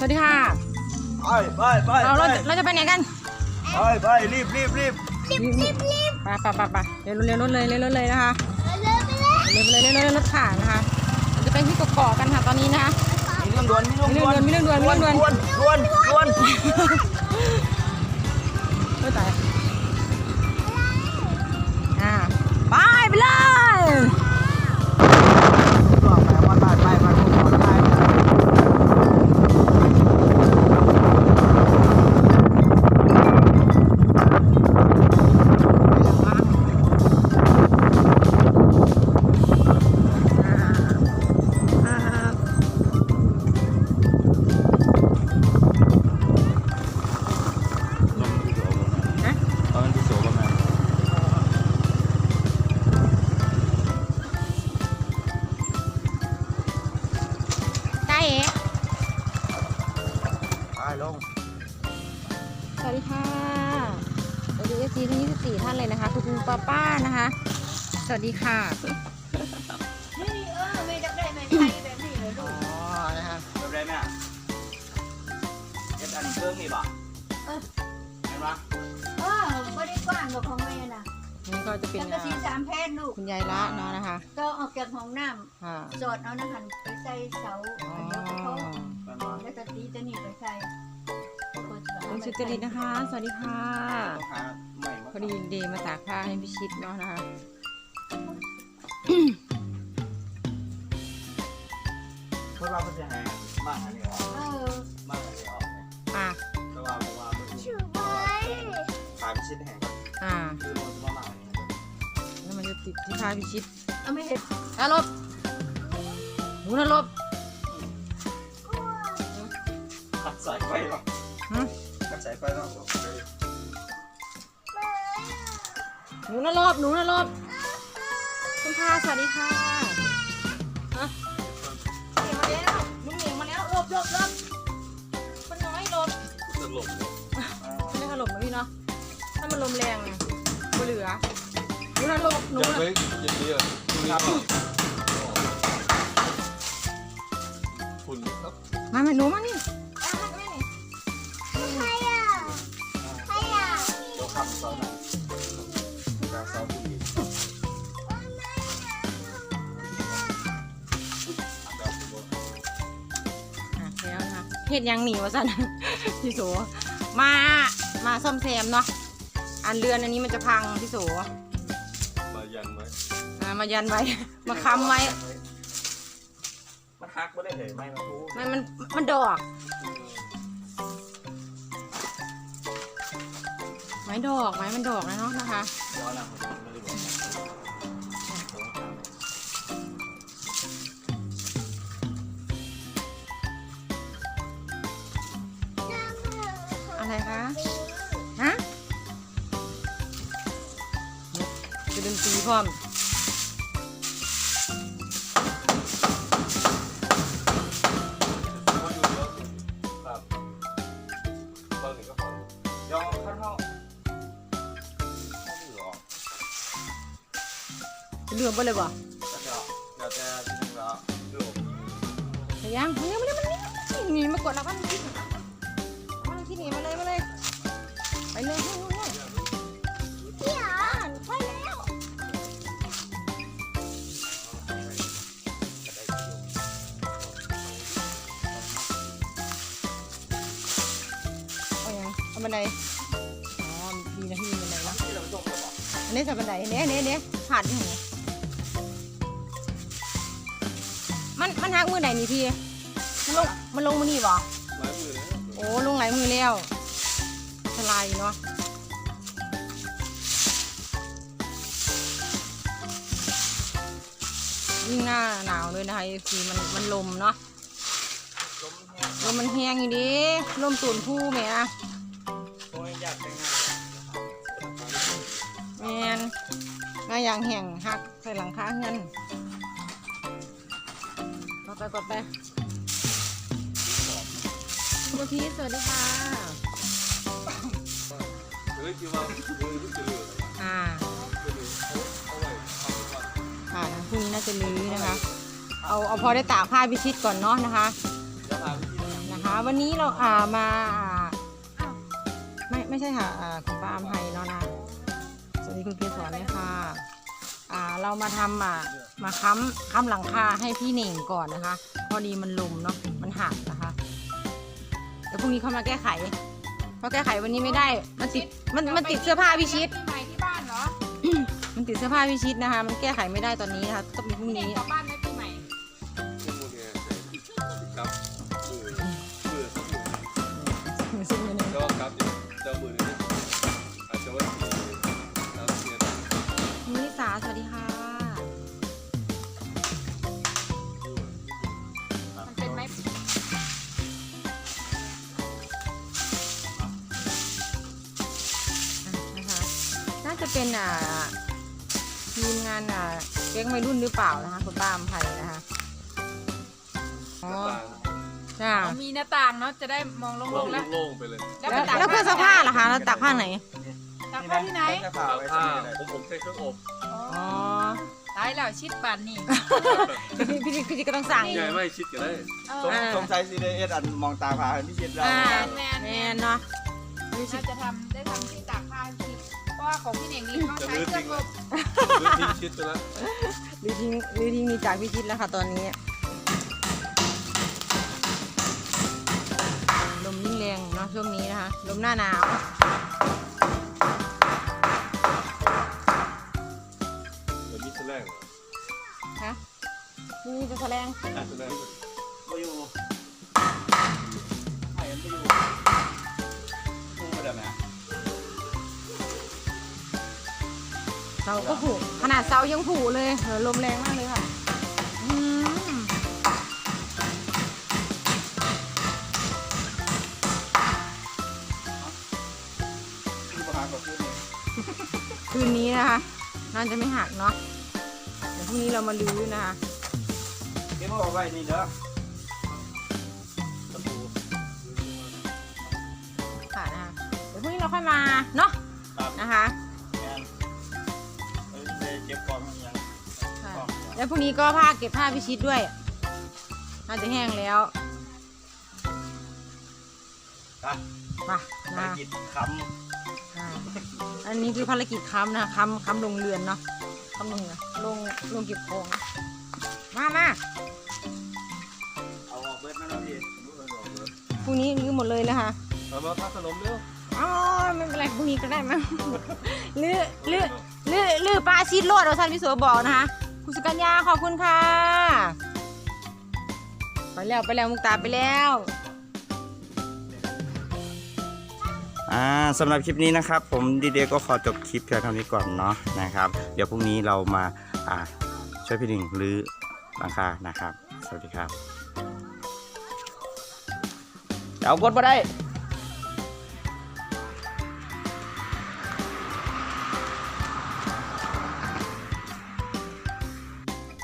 สวัสดีค่ะ ไปไปไปเราเราไปจะเราจะไปไหนกันไปไปรีบรีบรีบรีบรีบรีบไปไปไปไปเร็วเร็วรถเลยเร็วรถเลยนะคะเร็วไปเลยเร็วไปเลยเร็วรถค่ะนะคะเราจะไปที่เกาะๆกันค่ะตอนนี้นะคะมีเรื่องด่วนมีเรื่องด่วนมีเรื่องด่วนมีเรื่องด่วนมีเรื่องด่วนด่วนด่วนไม่ตายอ่าไปไปเลย ลง สวัสดีค่ะสวัสดีเอฟซีทั้ง24 ท่านเลยนะคะ คุณคุณป้าป้านะคะ สวัสดีค่ะนี่เออไม่จะได้ไม่ใช่แบบนี้เลยลูอ๋กอนะคะแบบไรแม่เอ็ดอันเครื่องนี่ป่ะเออ เห็นปะเออไม่ได้กว้างกว่าของแม่น่ะนี่ก็จะเป็นจักรสีสามแพทย์ลูก คุณยายละเนาะนะคะก็ออกจากห้องน้ค่ะำสอดเอานะหันไปใส่เสาอ๋อเดี๋ยวเขา เป็นปะแล้วก็ตีจะหนีไปใส่คุณสุจริตนะคะ สวัสดีค่ะต้องหาใหม่มาพอดีเดย์มาตากผ้าให้พี่ชิดเนาะนะคะ เพื่อว่าเขาจะให้บ้างอันนี้ออกเออบ้างอันนี้ออกเนี่ยอะ แต่ว่าเพราะว่ามันชื่อไว้ขายไปชิ้นแห่งอ่าคือมันจะมาหมักอย่างนี้แล้วมันจะติดที่ผ้าพี่ชิดเอาไม่เห็นอะลบหนูนะลบ สายไฟหรอฮะตัดสายไฟแล้วหนูนะลบหนูนะลบคุณพาสวัสดีค่ะฮะเหนียงมาแล้วมึงเหนียงมาแล้วลบลบลบมันน้อยลบจะหลบไม่ถล่มนะพี่เนาะถ้ามันลมแรงเนี่ยก็เหลือหนูนะลบหนูยังนะไม่ยังนี้อะพรุ่งนี้ก็ฝุ่นครับมามาหนูมานี่ ขับเสาหน่อยการเสาผู้หญิงอะแล้วนะคะเฮ็ดหยังหนีวะสัน พี่โสมา มาซ่อมแซมเนาะ อันเรือนอันนี้มันจะพังพี่โสมายันไว้อ่ามายันไว้ มาค้ำไว้ มันฮักไม่ได้เหยไม่มาดูมันมันมันดอก ไม้ดอกไม้มันดอกนะเนาะนะคะอกอะไรคะฮะจะดนตรีพร้อม เรือบ่เลยบ่แล้วก็เดี๋ยวจะถึงแล้วดูแต่ยังมันยังไม่ได้มันนี่หนีมากดแล้วก็มันคิดมันคิดหนีมาเลยมาเลย ไปเลยให้นู่นนู่นพี่อ่านไปแล้วเอายังเอาบันไดอ๋อดีนะที่มีบันไดเนาะที่เราจบแล้วบอกอันนี้จะบันไดเนี้ยเนี้ยเนี้ยผ่านที่ไหน มันมันหักมือไหนนี่พี่ มันลงมันลงมือนี่บ่หลายมือเลยโอ้ลงหลายมือแล้วสลายอยู่เนาะยิ่งหน้าหนาวเลยนะคะฟีมันมันลมเนาะลมแห้งลมมันแห้งอยู่ดิลมตูนผู้แหม่อะโอ้ยอยากแต่งงานแมนงาอย่างแห้งหักใส่หลังคาเงิน ก็ไปก็ไปคุณพีชสวัสดีค่ะเฮ้ยคิดว่ามือที่จะเหลืออ่าจะเหลือเอาไว้ทำก่อนค่ะพรุ่งนี้น่าจะลื้อนะคะ เอาเอาพอได้ตากผ้าพิชิตก่อนเนาะนะคะจะพาไปที่นะคะนะคะ วันนี้เราอ่ามาอ่าไม่ไม่ใช่ค่ะอ่าคุณป้าอภัยเนาะนะสวัสดีคุณเกศรเลยค่ะ อ่าเรามาทำอ่ามาค้ำค้ำหลังคาให้พี่เหน่งก่อนนะคะ พอดีมันลมเนาะมันหักนะคะเดี๋ยวพรุ่งนี้เขามาแก้ไขเพราะแก้ไขวันนี้ไม่ได้มันติดมันมันติดเสื้อผ้าพี่ชิดปีใหม่ที่บ้านเหรอ มันติดเสื้อผ้าพี่ชิดนะคะ มันแก้ไขไม่ได้ตอนนี้นะคะต้องเป็นพรุ่งเด็กนี้ กลับบ้าน เป็นอ่าทีมงานอ่าแก๊งวัยรุ่นหรือเปล่านะคะคุณป้าอภัยนะคะอ๋อหน้าต่างจ้ามีหน้าต่างเนาะจะได้มองโล่งๆแล้วโล่งๆไปเลยแล้วแล้วไปตากแล้วเครื่องซักผ้าล่ะคะแล้วตากผ้าไหนตากผ้าที่ไหนจะผ่าตากไว้ผ้าที่ไหนผมผมใช้เครื่องอบอ๋อตายแล้วชิดป่านนี่พี่พี่พี่พี่ก็ต้องสั่ง ใหญ่ไม่ชิดกันเลยเอสงอสงสัยซีเดเอสอันมองตาผ่าที่ชิดเราอ่าแมนแมแมนนเนาะพี่ชิน่าดจะทำได้ทำที่ตากผ้าที่เพราะ ว่าของพี่เน่งนี่เขาใช้เครื่องอบพื้นที่ชิดไปแล้วหรือทิ้งหรือทิ้งมีจากพี่ชิดแล้วค่ะตอนนี้ลมยิ่งแรงเนาะช่วงนี้นะคะ ลมหน้าหนาว เสาก็ผูกขนาดเสายังผูกเลยเออลมแรงมากเลยค่ะอืมที่ประหารกับพูดเนี่ยคืนนี้นะคะน่าจะไม่หักเนาะเดี๋ยวพรุ่งนี้เรามาลื้อนะคะเก็บมาเอาไว้นี่เด้อตะปูค่ะนะคะเดี๋ยวพรุ่งนี้เราค่อยมาเนาะครับนะคะ แล้วพรุ่งนี้ก็ผ้าเก็บผ้าพิชิตด้วยน่าจะแห้งแล้วอะไปภารนะกิจคอ่าอันนี้คือภารกิจค้ำนะคะค้ำค้ำลงเรือนเนาะค้ำลงเรือนลงลงเก็บของ มามาำเอาออกเบิดนะน้องพี่รู้เลยบอกเลยพรุ่งนี้ลื้อหมดเลยนะคะเอามาทาขนมเร็วอ๋อไม่เป็นไรพรุ่งนี้ก็ได้มั้ง ลื้อลื้อลื้อลื้อปลาชีสโลดเราท่านพี่โสบอกนะคะ คุณสุกัญญาขอบคุณค่ะ ไปแล้วไปแล้วมุกตาไปแล้วอ่าสำหรับคลิปนี้นะครับ ผมดีเดก็ขอจบคลิปเพียงเท่านี้ก่อนเนาะนะครับ เดี๋ยวพรุ่งนี้เรามาอ่าช่วยพี่หนึ่งรื้อหลังคานะครับ สวัสดีครับเดี๋ยวกดมาได้